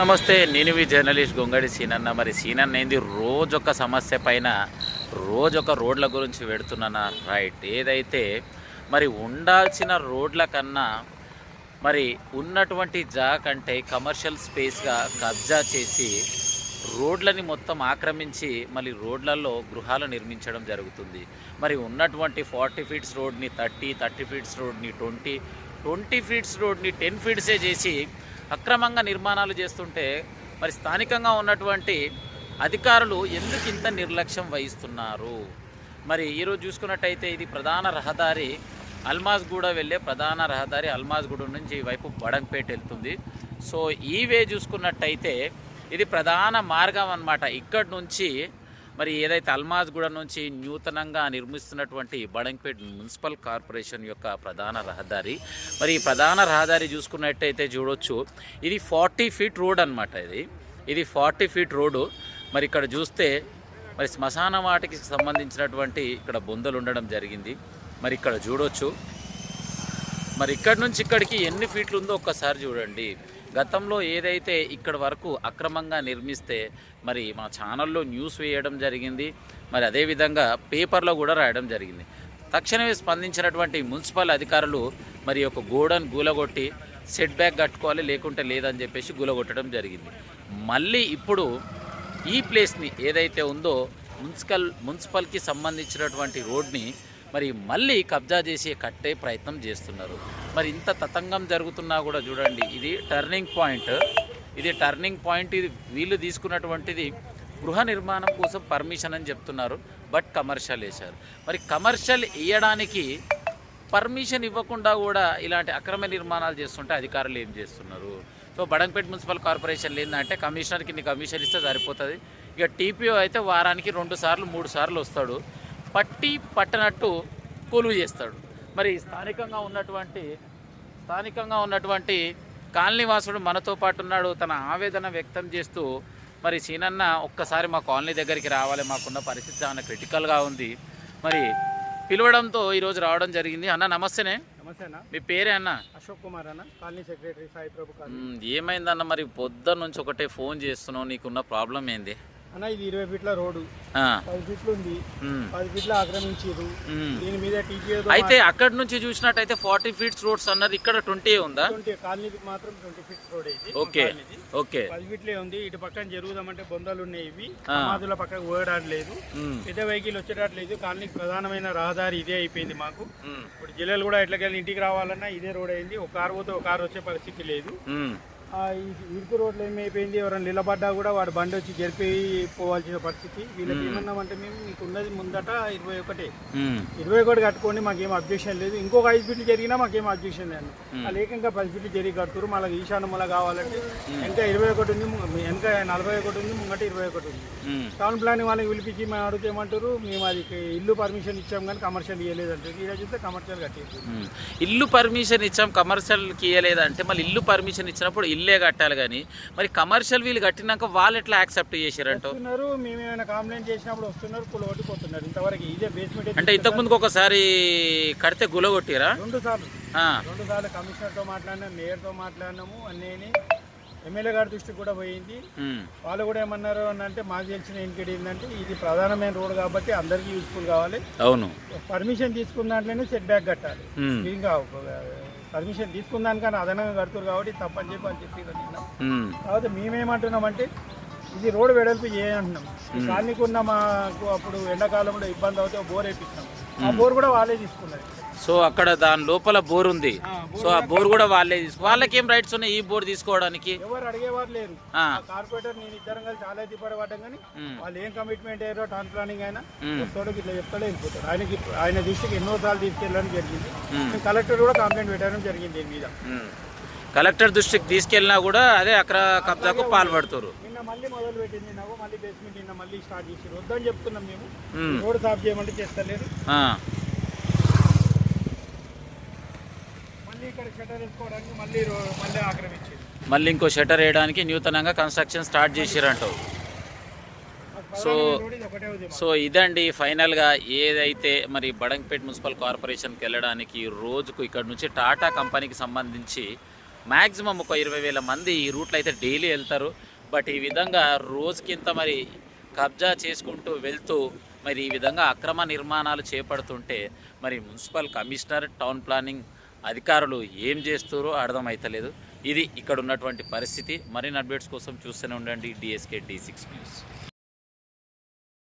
నమస్తే నేను మీ జర్నలిస్ట్ గొంగడి సీనన్న. మరి సీనన్న ఏంది? రోజొక సమస్య పైన రోజొక రోడ్ల గురించి పెడుతున్నానా రైట్. ఏదైతే మరి ఉండాల్సిన రోడ్ల కన్నా మరి ఉన్నటువంటి జా కంటే కమర్షియల్ స్పేస్గా కబ్జా చేసి రోడ్లని మొత్తం ఆక్రమించి మళ్ళీ రోడ్లలో గృహాలు నిర్మించడం జరుగుతుంది. మరి ఉన్నటువంటి ఫార్టీ ఫీట్స్ రోడ్ని థర్టీ థర్టీ ఫీట్స్ రోడ్ని ట్వంటీ ట్వంటీ ఫీట్స్ రోడ్ని టెన్ ఫీట్సే చేసి అక్రమంగా నిర్మాణాలు చేస్తుంటే మరి స్థానికంగా ఉన్నటువంటి అధికారులు ఎందుకు ఇంత నిర్లక్ష్యం వహిస్తున్నారు? మరి ఈరోజు చూసుకున్నట్టయితే ఇది ప్రధాన రహదారి అల్మాజ్గూడ వెళ్ళే ప్రధాన రహదారి అల్మాజ్గూడ నుంచి వైపు బడంపేట వెళ్తుంది. సో ఈ వే చూసుకున్నట్టయితే ఇది ప్రధాన మార్గం అన్నమాట. ఇక్కడి నుంచి మరి ఏదైతే అల్మాజ్గూడ నుంచి నూతనంగా నిర్మిస్తున్నటువంటి బడంపేట్ మున్సిపల్ కార్పొరేషన్ యొక్క ప్రధాన రహదారి మరి ఈ ప్రధాన రహదారి చూసుకున్నట్టయితే చూడొచ్చు. ఇది ఫార్టీ ఫీట్ రోడ్ అన్నమాట ఇది. ఇది ఫార్టీ ఫీట్ రోడ్డు. మరి ఇక్కడ చూస్తే మరి శ్మశాన వాటికి సంబంధించినటువంటి ఇక్కడ బొందలు ఉండడం జరిగింది. మరి ఇక్కడ చూడొచ్చు. మరి ఇక్కడ నుంచి ఇక్కడికి ఎన్ని ఫీట్లు ఉందో ఒక్కసారి చూడండి. గతంలో ఏదైతే ఇక్కడ వరకు అక్రమంగా నిర్మిస్తే మరి మా ఛానల్లో న్యూస్ వేయడం జరిగింది. మరి అదేవిధంగా పేపర్లో కూడా రాయడం జరిగింది. తక్షణమే స్పందించినటువంటి మున్సిపల్ అధికారులు మరి ఒక గోడను గూలగొట్టి సెట్ బ్యాక్ కట్టుకోవాలి లేకుంటే లేదని చెప్పేసి గూలగొట్టడం జరిగింది. మళ్ళీ ఇప్పుడు ఈ ప్లేస్ని ఏదైతే ఉందో మున్సిపల్ మున్సిపల్కి సంబంధించినటువంటి రోడ్ని మరి మళ్ళీ కబ్జా చేసి కట్టే ప్రయత్నం చేస్తున్నారు. మరి ఇంత తతంగం జరుగుతున్నా కూడా చూడండి ఇది టర్నింగ్ పాయింట్ ఇది టర్నింగ్ పాయింట్ ఇది వీళ్ళు తీసుకున్నటువంటిది గృహ నిర్మాణం కోసం పర్మిషన్ అని చెప్తున్నారు బట్ కమర్షియల్ వేశారు. మరి కమర్షియల్ వేయడానికి పర్మిషన్ ఇవ్వకుండా కూడా ఇలాంటి అక్రమ నిర్మాణాలు చేస్తుంటే అధికారులు ఏం చేస్తున్నారు? సో బడంపేట మున్సిపల్ కార్పొరేషన్ ఏంటంటే కమిషనర్కి నీ కమిషన్ ఇస్తే సరిపోతుంది. ఇక టీపీఓ అయితే వారానికి రెండు సార్లు మూడు సార్లు వస్తాడు. పట్టి పట్టనట్టు కొలువు చేస్తాడు. మరి స్థానికంగా ఉన్నటువంటి స్థానికంగా ఉన్నటువంటి కాలనీవాసుడు మనతో పాటు ఉన్నాడు. తన ఆవేదన వ్యక్తం చేస్తూ మరి సీనన్న ఒక్కసారి మా కాలనీ దగ్గరికి రావాలి. మాకున్న పరిస్థితి చాలా క్రిటికల్గా ఉంది. మరి పిలవడంతో ఈరోజు రావడం జరిగింది. అన్న నమస్తేనే. నమస్తే అన్న మీ పేరే అన్న? అశోక్ కుమార్ అన్న కాలనీ సెక్రటరీ సాయి ప్రభు ఏమైందన్న మరి పొద్దున్న నుంచి ఒకటే ఫోన్ చేస్తున్నావు. నీకున్న ప్రాబ్లం ఏంది? అన్న ఇది ఇరవై ఫీట్ల రోడ్డు. పది ఫీట్లు ఉంది. పది ఫీట్లు ఆక్రమించారు మ్. దీని మీద అయితే అక్కడి నుంచి చూసినట్టయితే ఫార్టీ ఫీట్స్ రోడ్స్ అన్నది ఇక్కడ ట్వంటీ ఉందా? ట్వంటీ కాలనీకి మాత్రం ట్వంటీ ఫీట్స్ రోడ్ ఇది. ఓకే. పది ఫీట్లే ఉంది. ఇటు పక్కన జరుగుదామంటే బొందలు ఉన్నాయి ఇవి. సమాధుల పక్కకు పెద్ద వెహికల్ వచ్చేటట్లేదు కాలనీకి ప్రధానమైన రహదారి ఇదే అయిపోయింది మాకు. ఇప్పుడు జిల్లాలు కూడా ఎట్లకెళ్ళి ఇంటికి రావాలన్నా ఇదే రోడ్ అయింది. ఒక కారు పోతే ఒక కారు వచ్చే పరిస్థితి లేదు. ఇరుకు రోడ్లు ఏమైపోయింది? ఎవరైనా నిలబడ్డా కూడా వాడు బండి వచ్చి జరిపి పోవాల్సిన పరిస్థితి. వీళ్ళకి ఏమన్నామంటే మేము మీకు ఉన్నది ముందట ఇరవై ఒకటే. ఇరవై ఒకటి కట్టుకోండి మాకేం అబ్జెక్షన్ లేదు. ఇంకొక ఐదు ఫీట్లు జరిగినా మాకేం అబ్జెక్షన్ లేదు వాళ్ళు ఏకంగా పది ఫీట్లు జరిగి కడుతురు మళ్ళీ ఈశాన్య మూల కావాలంటే ఇంకా ఇరవై ఒకటి ఉంది. వెనక నలభై ఒకటి ఉంది. ముంగట ఇరవై ఒకటి ఉంది. టౌన్ ప్లానింగ్ వాళ్ళకి పిలిపించి మేము అడిగితే ఏమంటారు? మేము అది ఇల్లు పర్మిషన్ ఇచ్చాం కానీ కమర్షియల్ ఇవ్వలేదు అంటారు. ఇలా చూస్తే కమర్షియల్ కట్టేది. ఇల్లు పర్మిషన్ ఇచ్చాం కమర్షియల్కి ఇవ్వలేదంటే మళ్ళీ ఇల్లు పర్మిషన్ ఇచ్చినప్పుడు ఇల్లే కట్టాలి కానీ మరి కమర్షియల్ వీళ్ళు కట్టినాక వాళ్ళు ఎట్లా యాక్సెప్ట్ చేశారంట? వస్తున్నారు మేము ఏమైనా కంప్లైంట్ చేసినప్పుడు వస్తున్నారు ఇంతవరకు ఇదే బేస్మెంట్ అంటే ఇంతకుముందుకు ఒకసారి కడితే గులగొట్టిరా రెండు సార్లు. రెండు సార్లు కమిషనర్తో మేయర్తో మాట్లాడినాము అన్నీ ఎమ్మెల్యే గారి దృష్టికి కూడా పోయింది. వాళ్ళు కూడా ఏమన్నారు అని అంటే మాకు తెలిసిన ఇంకటి ఏంటంటే ఇది ప్రధానమైన రోడ్ కాబట్టి అందరికీ యూస్ఫుల్ కావాలి. అవును. పర్మిషన్ తీసుకున్న దాంట్లోనే సెట్ బ్యాక్ కట్టాలి ఇంకా పర్మిషన్ తీసుకున్న దానికన్నా అదనంగా కడుతున్నారు కాబట్టి తప్పని చెప్పి అని చెప్పి కట్టినాం మ్, కాబట్టి మేమేమంటున్నామంటే ఇది రోడ్డు వెడల్పు చేయంటున్నాం ఈ కాలనీకి ఉన్న మాకు అప్పుడు ఎండాకాలంలో ఇబ్బంది అవుతే బోర్ వేయించినాం ఆ బోర్ కూడా వాళ్ళే తీసుకున్నారు. సో అక్కడ దాని లోపల బోర్ ఉంది. సో ఆ బోర్ కూడా వాళ్ళే తీసుకో వాళ్ళకి ఏం రైట్స్ ఉన్నాయి ఈ బోర్ తీసుకోవడానికి? ఎవరు అడిగేవారు లేరు. కార్పొరేటర్ నేను ఇద్దరం కలిసి చాలా పడబడ్డాం కానీ వాళ్ళు ఏం కమిట్మెంట్ అయ్యారో టౌన్ ప్లానింగ్ అయినా. వస్తాడు ఇట్లా చెప్తాడే వెళ్ళిపోతాడు ఆయనకి ఆయన దృష్టికి ఎన్నో సార్లు తీసుకెళ్ళడం జరిగింది. కలెక్టర్ కూడా కంప్లైంట్ పెట్టడం జరిగింది దీని మీద. కలెక్టర్ దృష్టికి తీసుకెళ్ళినా కూడా అదే అక్కడ కబ్జాకు పాల్పడుతున్నారు నిన్న మళ్ళీ మొదలు పెట్టింది నాకు మళ్ళీ బేస్మెంట్ నిన్న మళ్ళీ స్టార్ట్ చేసి వద్దని చెప్తున్నాం మేము. రోడ్ సాఫ్ చేయమంటే చేస్తలేరు. మళ్ళీ ఇక్కడ షటర్ వేసుకోవడానికి మళ్ళీ రో- మళ్ళీ ఆక్రమించింది. మళ్ళీ ఇంకో షటర్ వేయడానికి నూతనంగా కన్స్ట్రక్షన్ స్టార్ట్ చేసిరంటావు సో సో ఇదండి ఫైనల్గా ఏదైతే మరి బడంగపేట్ మున్సిపల్ కార్పొరేషన్కి వెళ్ళడానికి రోజుకు ఇక్కడ నుంచి టాటా కంపెనీకి సంబంధించి మ్యాక్సిమం ఒక ఇరవై వేల మంది ఈ రూట్లో అయితే డైలీ వెళ్తారు. బట్ ఈ విధంగా రోజుకింత మరి కబ్జా చేసుకుంటూ వెళ్తూ మరి ఈ విధంగా అక్రమ నిర్మాణాలు చేపడుతుంటే మరి మున్సిపల్ కమిషనర్ టౌన్ ప్లానింగ్ అధికారులు ఏం చేస్తారో అర్థమవుతలేదు ఇది ఇక్కడ ఉన్నటువంటి పరిస్థితి. మరిన్ని అప్డేట్స్ కోసం చూస్తూనే ఉండండి. DSK D six news